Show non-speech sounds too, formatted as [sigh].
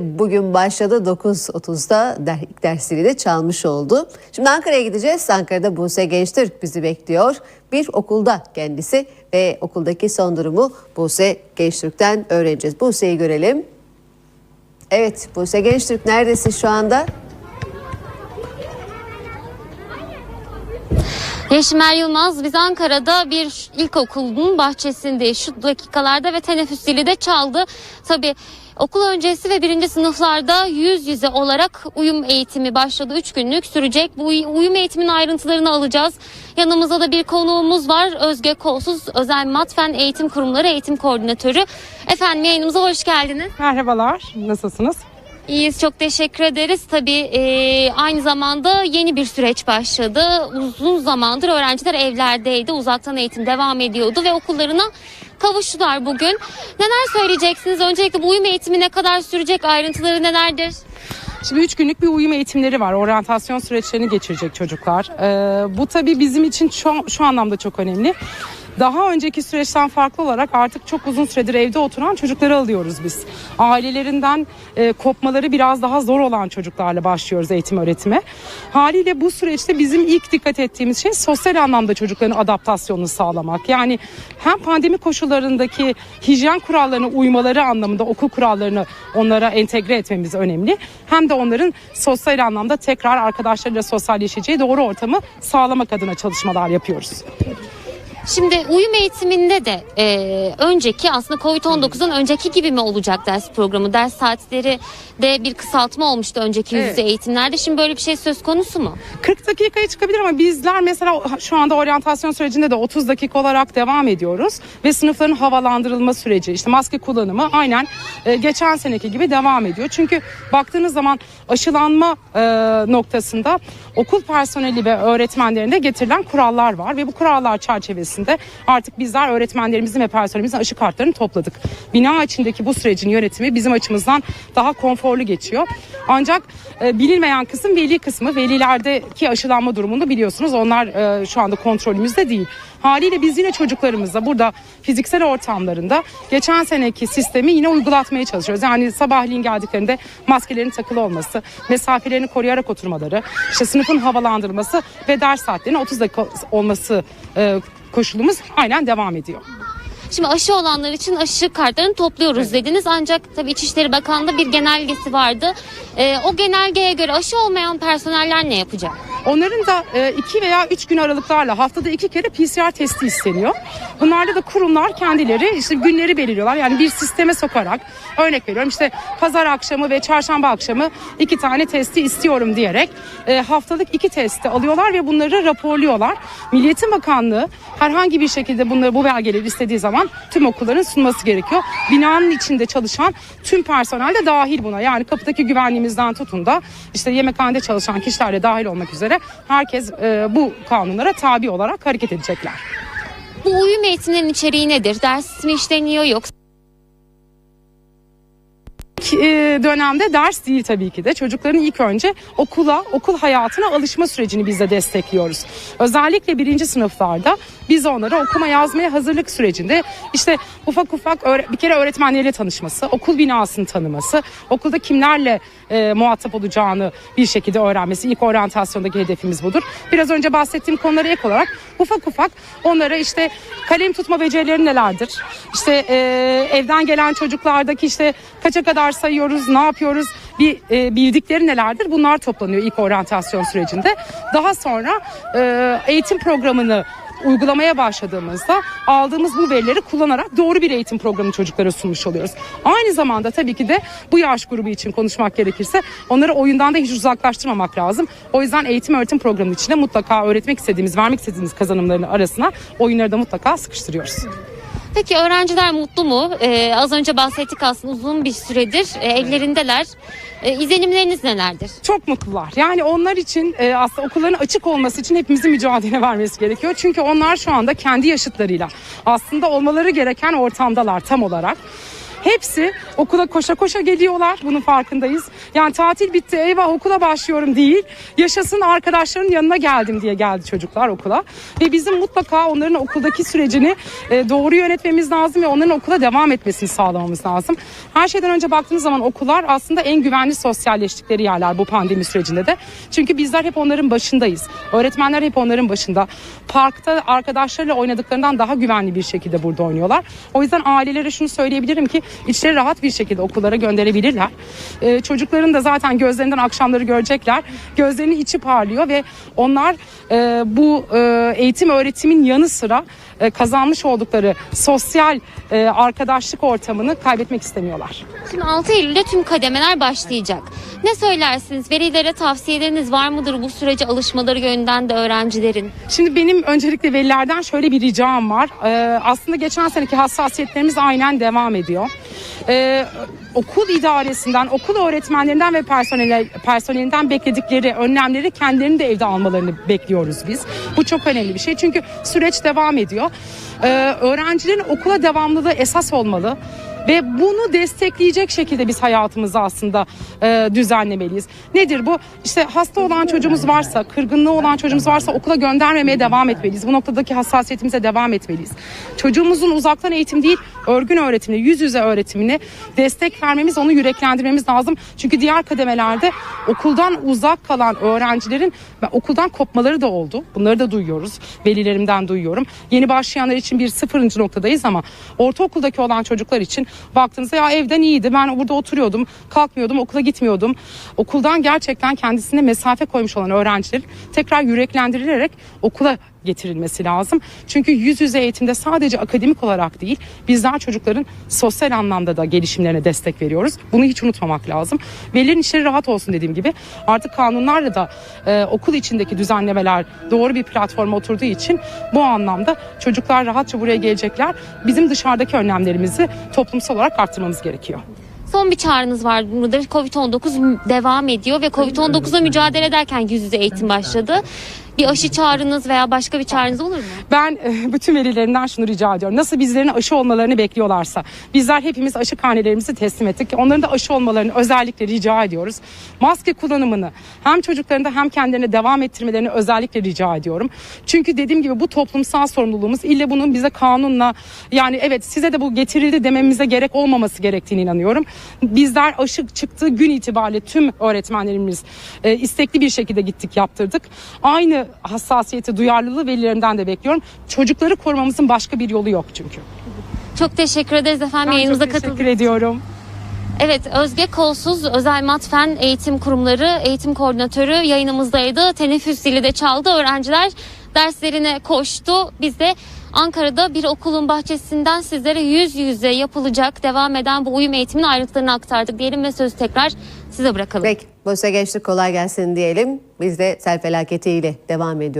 Bugün başladı 9.30'da der, ilk dersleri de çalmış oldu. Şimdi Ankara'ya gideceğiz. Ankara'da Buse Gençtürk bizi bekliyor. Bir okulda kendisi ve okuldaki son durumu Buse Gençtürk'ten öğreneceğiz. Buse'yi görelim. Evet Buse Gençtürk neredesin şu anda? Yeşimer Yılmaz, biz Ankara'da bir ilkokulun bahçesindeyiz şu dakikalarda ve teneffüs zili de çaldı. Tabii okul öncesi ve birinci sınıflarda yüz yüze olarak uyum eğitimi başladı. Üç günlük sürecek. Bu uy- uyum eğitimin ayrıntılarını alacağız. Yanımızda da bir konuğumuz var. Özge Kolsuz, Özel Matfen Eğitim Kurumları Eğitim Koordinatörü. Efendim yayınımıza hoş geldiniz. Merhabalar, nasılsınız? İyiyiz çok teşekkür ederiz. Tabii e, aynı zamanda yeni bir süreç başladı. Uzun zamandır öğrenciler evlerdeydi. Uzaktan eğitim devam ediyordu ve okullarına kavuştular bugün. Neler söyleyeceksiniz? Öncelikle bu uyum eğitimi ne kadar sürecek? Ayrıntıları nelerdir? Şimdi üç günlük bir uyum eğitimleri var. Oryantasyon süreçlerini geçirecek çocuklar. Ee, bu tabii bizim için şu, şu anlamda çok önemli. Daha önceki süreçten farklı olarak artık çok uzun süredir evde oturan çocukları alıyoruz biz. Ailelerinden e, kopmaları biraz daha zor olan çocuklarla başlıyoruz eğitim öğretime. Haliyle bu süreçte bizim ilk dikkat ettiğimiz şey sosyal anlamda çocukların adaptasyonunu sağlamak. Yani hem pandemi koşullarındaki hijyen kurallarına uymaları anlamında okul kurallarını onlara entegre etmemiz önemli. Hem de onların sosyal anlamda tekrar arkadaşlarıyla sosyalleşeceği doğru ortamı sağlamak adına çalışmalar yapıyoruz. Şimdi uyum eğitiminde de e, önceki aslında Covid-19'dan önceki gibi mi olacak ders programı? Ders saatleri de bir kısaltma olmuştu önceki yüz yüze Evet. eğitimlerde. Şimdi böyle bir şey söz konusu mu? 40 dakikaya çıkabilir ama bizler mesela şu anda oryantasyon sürecinde de 30 dakika olarak devam ediyoruz ve sınıfların havalandırılma süreci işte maske kullanımı aynen e, geçen seneki gibi devam ediyor. Çünkü baktığınız zaman aşılanma e, noktasında okul personeli ve öğretmenlerinde getirilen kurallar var ve bu kurallar çerçevesinde artık bizler öğretmenlerimizin ve personelimizin aşı kartlarını topladık. Bina içindeki bu sürecin yönetimi bizim açımızdan daha konforlu geçiyor. Ancak e, bilinmeyen kısım veli kısmı. Velilerdeki aşılanma durumunu biliyorsunuz. Onlar e, şu anda kontrolümüzde değil. Haliyle biz yine çocuklarımızla burada fiziksel ortamlarında geçen seneki sistemi yine uygulatmaya çalışıyoruz. Yani sabahleyin geldiklerinde maskelerin takılı olması, mesafelerini koruyarak oturmaları, işte sınıfın havalandırılması ve ders saatlerinin 30 dakika olması e, koşulumuz aynen devam ediyor. Şimdi aşı olanlar için aşı kartlarını topluyoruz dediniz. Ancak tabii İçişleri Bakanlığı'nda bir genelgesi vardı. E, o genelgeye göre aşı olmayan personeller ne yapacak? Onların da e, iki veya üç gün aralıklarla haftada iki kere PCR testi isteniyor. Bunlarda da kurumlar kendileri işte günleri belirliyorlar. Yani bir sisteme sokarak örnek veriyorum işte pazar akşamı ve çarşamba akşamı iki tane testi istiyorum diyerek e, haftalık iki testi alıyorlar ve bunları raporluyorlar. Milliyetin Bakanlığı herhangi bir şekilde bunları bu belgeleri istediği zaman tüm okulların sunması gerekiyor. Binanın içinde çalışan tüm personel de dahil buna. Yani kapıdaki güvenliğimizden tutun da işte yemekhanede çalışan kişiler de dahil olmak üzere herkes e, bu kanunlara tabi olarak hareket edecekler. Bu uyum eğitiminin içeriği nedir? Ders mi işleniyor yoksa E, dönemde ders değil tabii ki de çocukların ilk önce okula, okul hayatına alışma sürecini biz de destekliyoruz. Özellikle birinci sınıflarda biz onları okuma yazmaya hazırlık sürecinde işte ufak ufak bir kere öğretmenleriyle tanışması, okul binasını tanıması, okulda kimlerle e, muhatap olacağını bir şekilde öğrenmesi. İlk oryantasyondaki hedefimiz budur. Biraz önce bahsettiğim konulara ek olarak ufak ufak onlara işte kalem tutma becerileri nelerdir? İşte e, evden gelen çocuklardaki işte kaça kadar sayıyoruz, ne yapıyoruz, bir e, bildikleri nelerdir? Bunlar toplanıyor ilk oryantasyon sürecinde. Daha sonra e, eğitim programını uygulamaya başladığımızda aldığımız bu verileri kullanarak doğru bir eğitim programı çocuklara sunmuş oluyoruz. Aynı zamanda tabii ki de bu yaş grubu için konuşmak gerekirse onları oyundan da hiç uzaklaştırmamak lazım. O yüzden eğitim öğretim programı içinde mutlaka öğretmek istediğimiz, vermek istediğimiz kazanımların arasına oyunları da mutlaka sıkıştırıyoruz. Peki öğrenciler mutlu mu? Ee, az önce bahsettik aslında uzun bir süredir e, evlerindeler. E, izlenimleriniz nelerdir? Çok mutlular. Yani onlar için e, aslında okulların açık olması için hepimizin mücadele [laughs] vermesi gerekiyor. Çünkü onlar şu anda kendi yaşıtlarıyla aslında olmaları gereken ortamdalar tam olarak. Hepsi okula koşa koşa geliyorlar. Bunun farkındayız. Yani tatil bitti eyvah okula başlıyorum değil. Yaşasın arkadaşların yanına geldim diye geldi çocuklar okula. Ve bizim mutlaka onların okuldaki sürecini e, doğru yönetmemiz lazım ve onların okula devam etmesini sağlamamız lazım. Her şeyden önce baktığınız zaman okullar aslında en güvenli sosyalleştikleri yerler bu pandemi sürecinde de. Çünkü bizler hep onların başındayız. Öğretmenler hep onların başında. Parkta arkadaşlarıyla oynadıklarından daha güvenli bir şekilde burada oynuyorlar. O yüzden ailelere şunu söyleyebilirim ki içleri rahat bir şekilde okullara gönderebilirler. Ee, çocukların da zaten gözlerinden akşamları görecekler. Gözlerinin içi parlıyor ve onlar e, bu e, eğitim öğretimin yanı sıra e, kazanmış oldukları sosyal e, arkadaşlık ortamını kaybetmek istemiyorlar. Şimdi 6 Eylül'de tüm kademeler başlayacak. Ne söylersiniz? Velilere tavsiyeleriniz var mıdır bu sürece alışmaları yönünden de öğrencilerin? Şimdi benim öncelikle velilerden şöyle bir ricam var. Ee, aslında geçen seneki hassasiyetlerimiz aynen devam ediyor. Ee, okul idaresinden, okul öğretmenlerinden ve personel, personelinden bekledikleri önlemleri kendilerinin de evde almalarını bekliyoruz biz. Bu çok önemli bir şey çünkü süreç devam ediyor. Ee, öğrencilerin okula devamlılığı esas olmalı. Ve bunu destekleyecek şekilde biz hayatımızı aslında e, düzenlemeliyiz. Nedir bu? İşte hasta olan çocuğumuz varsa, kırgınlığı olan çocuğumuz varsa okula göndermemeye devam etmeliyiz. Bu noktadaki hassasiyetimize devam etmeliyiz. Çocuğumuzun uzaktan eğitim değil, örgün öğretimine, yüz yüze öğretimine destek vermemiz, onu yüreklendirmemiz lazım. Çünkü diğer kademelerde okuldan uzak kalan öğrencilerin okuldan kopmaları da oldu. Bunları da duyuyoruz. Velilerimden duyuyorum. Yeni başlayanlar için bir sıfırıncı noktadayız ama ortaokuldaki olan çocuklar için baktığınızda ya evden iyiydi. Ben burada oturuyordum, kalkmıyordum, okula gitmiyordum. Okuldan gerçekten kendisine mesafe koymuş olan öğrencilerin tekrar yüreklendirilerek okula getirilmesi lazım. Çünkü yüz yüze eğitimde sadece akademik olarak değil, bizler çocukların sosyal anlamda da gelişimlerine destek veriyoruz. Bunu hiç unutmamak lazım. Velilerin işleri rahat olsun dediğim gibi. Artık kanunlarla da e, okul içindeki düzenlemeler doğru bir platforma oturduğu için bu anlamda çocuklar rahatça buraya gelecekler. Bizim dışarıdaki önlemlerimizi toplumsal olarak arttırmamız gerekiyor. Son bir çağrınız var mıdır? Covid-19 devam ediyor ve Covid-19'la mücadele ederken yüz yüze eğitim başladı. Bir aşı çağrınız veya başka bir çağrınız olur mu? Ben e, bütün velilerimden şunu rica ediyorum. Nasıl bizlerin aşı olmalarını bekliyorlarsa bizler hepimiz aşı karnelerimizi teslim ettik. Onların da aşı olmalarını özellikle rica ediyoruz. Maske kullanımını hem çocuklarında hem kendilerine devam ettirmelerini özellikle rica ediyorum. Çünkü dediğim gibi bu toplumsal sorumluluğumuz. İlle bunun bize kanunla yani evet size de bu getirildi dememize gerek olmaması gerektiğine inanıyorum. Bizler aşı çıktığı gün itibariyle tüm öğretmenlerimiz e, istekli bir şekilde gittik yaptırdık. Aynı hassasiyeti, duyarlılığı velilerimden de bekliyorum. Çocukları korumamızın başka bir yolu yok çünkü. Çok teşekkür ederiz efendim Ben yayınımıza çok teşekkür katıldığınız ediyorum. Evet Özge Kolsuz Özel Matfen Eğitim Kurumları Eğitim Koordinatörü yayınımızdaydı. Teneffüs zili de çaldı. Öğrenciler derslerine koştu. Biz de Ankara'da bir okulun bahçesinden sizlere yüz yüze yapılacak devam eden bu uyum eğitiminin ayrıntılarını aktardık diyelim ve sözü tekrar size bırakalım. Peki Buse Gençlik kolay gelsin diyelim. Biz de sel felaketiyle devam ediyoruz.